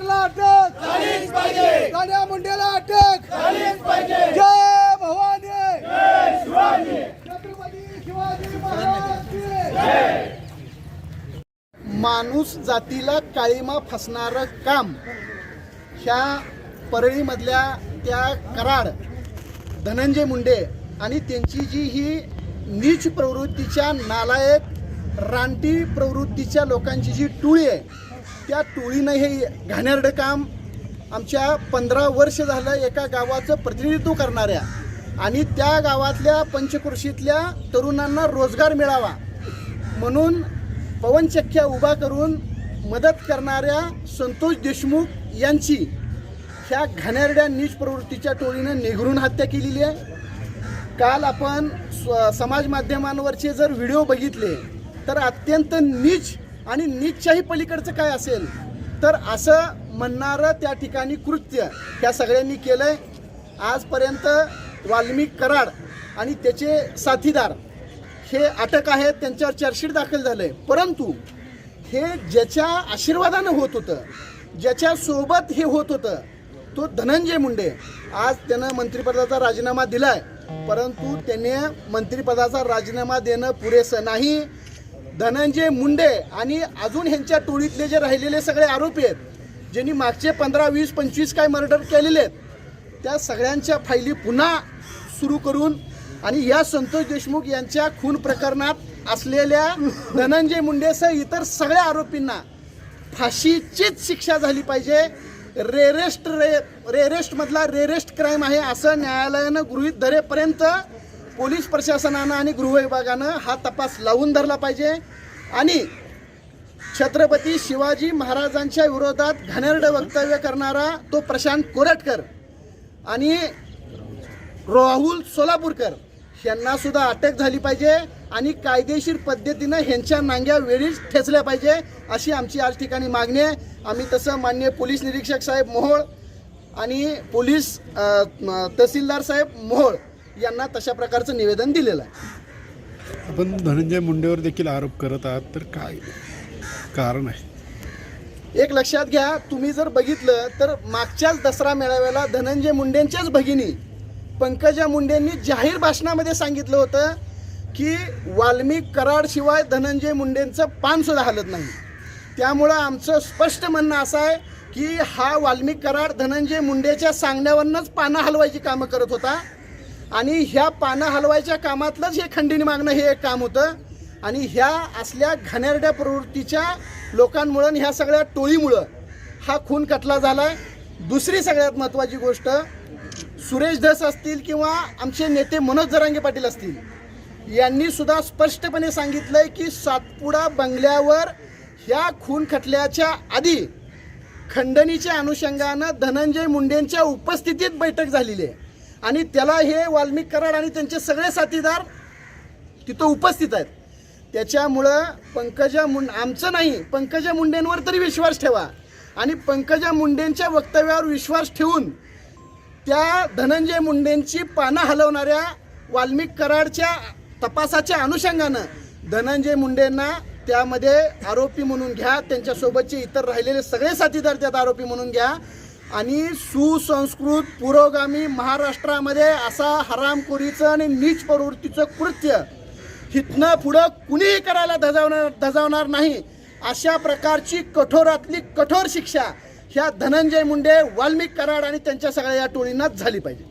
कराडला अटक. झालीच पाहिजे. गाड्या मुंडेला अटक. झालीच पाहिजे. जय भवानी. जय शिवाजी. छत्रपती शिवाजी महाराज की माणूस जातीला काळीमा फसणारं काम. ह्या परळीमधल्या त्या कराड धनंजय मुंडे आणि त्यांची जी ही नीच प्रवृत्तीच्या नालायक रानटी प्रवृत्तीच्या लोकांची जी टोळी आहे त्या टोळीनं हे घाणेरडं काम आमच्या पंधरा वर्ष झालं एका गावाचं प्रतिनिधित्व करणाऱ्या आणि त्या गावातल्या पंचकृषीतल्या तरुणांना रोजगार मिळावा म्हणून पवनचक्क्या उभा करून मदत करणाऱ्या संतोष देशमुख यांची ह्या घाणेरड्या नीच प्रवृत्तीच्या टोळीनं नेघरून हत्या केलेली आहे. काल आपण स्व- समाज माध्यमांवरचे जर व्हिडिओ बघितले तर अत्यंत नीच आणि नीचच्याही पलीकडचं काय असेल तर असं म्हणणारं त्या ठिकाणी कृत्य त्या सगळ्यांनी केलं आहे आजपर्यंत वाल्मिक कराड आणि त्याचे साथीदार हे अटक आहेत त्यांच्यावर चार्जशीट दाखल झालं आहे परंतु हे ज्याच्या आशीर्वादानं होत होतं ज्याच्यासोबत हे होत होतं तो धनंजय मुंडे. आज त्यानं मंत्रिपदाचा राजीनामा दिलाय परंतु त्याने मंत्रिपदाचा राजीनामा देणं पुरेसं नाही. धनंजय मुंडे आणि अजून ह्यांच्या टोळीतले जे राहिलेले सगळे आरोपी आहेत ज्यांनी मागचे पंधरा वीस पंचवीस काय मर्डर केलेले आहेत त्या सगळ्यांच्या फायली पुन्हा सुरू करून आणि या संतोष देशमुख यांच्या खून प्रकरणात असलेल्या धनंजय मुंडेसह इतर सगळ्या आरोपींना फाशीचीच शिक्षा झाली पाहिजे. रेरेस्ट रे रेरेस्टमधला रेरेस्ट क्राईम आहे असं न्यायालयानं गृहित धरेपर्यंत पोलीस प्रशासनानं आणि गृह विभागानं हा तपास लावून धरला पाहिजे. आणि छत्रपती शिवाजी महाराजांच्या विरोधात घाणेरडं वक्तव्य करणारा तो प्रशांत कोरटकर आणि राहुल सोलापूरकर यांना सुद्धा अटक झाली पाहिजे आणि कायदेशीर पद्धतीनं ह्यांच्या नांग्या वेळीच ठेचल्या पाहिजे अशी आमची आज ठिकाणी मागणी आहे. आम्ही तसं मान्य पोलीस निरीक्षक साहेब मोहोळ आणि पोलीस तहसीलदार साहेब मोहोळ यांना तशा प्रकारचं निवेदन दिलेलं आहे. आपण धनंजय मुंडेवर देखील आरोप करत आहात तर काय कारण आहे? एक लक्षात घ्या तुम्ही जर बघितलं तर मागच्याच दसरा मेळाव्याला धनंजय मुंडेंच्याच भगिनी पंकजा मुंडेंनी जाहीर भाषणामध्ये सांगितलं होतं की वाल्मिक कराडशिवाय धनंजय मुंडेंचं पान सुद्धा हलत नाही. त्यामुळं आमचं स्पष्ट म्हणणं असं आहे की हा वाल्मिक कराड धनंजय मुंडेच्या सांगण्यावरनंच पानं हलवायची कामं करत होता. आणि ह्या पानं हलवायच्या कामातलंच हे खंडणी मागणं हे एक काम होतं. आणि ह्या असल्या घाणेरड्या प्रवृत्तीच्या लोकांमुळं आणि ह्या सगळ्या टोळीमुळं हा खून कटला झाला दुसरी सगळ्यात महत्त्वाची गोष्ट सुरेश धस असतील किंवा आमचे नेते मनोज जरांगे पाटील असतील यांनी सुद्धा स्पष्टपणे सांगितलंय की सातपुडा बंगल्यावर ह्या खून खटल्याच्या आधी खंडणीच्या अनुषंगानं धनंजय मुंडेंच्या उपस्थितीत बैठक झालेली आहे. आणि त्याला हे वाल्मिक कराड आणि त्यांचे सगळे साथीदार तिथं उपस्थित आहेत. त्याच्यामुळं पंकजा मुंड आमचं नाही पंकजा मुंडेंवर तरी विश्वास ठेवा. आणि पंकजा मुंडेंच्या वक्तव्यावर विश्वास ठेवून त्या धनंजय मुंडेंची पानं हलवणाऱ्या वाल्मिक कराडच्या तपासाच्या अनुषंगानं धनंजय मुंडेंना त्यामध्ये आरोपी म्हणून घ्या त्यांच्यासोबतचे इतर राहिलेले सगळे साथीदार त्यात आरोपी म्हणून घ्या. आणि सुसंस्कृत पुरोगामी महाराष्ट्रामध्ये असा हरामखोरीचं आणि नीच प्रवृत्तीचं कृत्य हिथनं पुढं कुणीही करायला धजावणार धजावणार नाही. अशा प्रकारची कठोरातली कठोर शिक्षा ह्या धनंजय मुंडे वाल्मिक कराड आणि त्यांच्या सगळ्या या टोळींनाच झाली पाहिजे.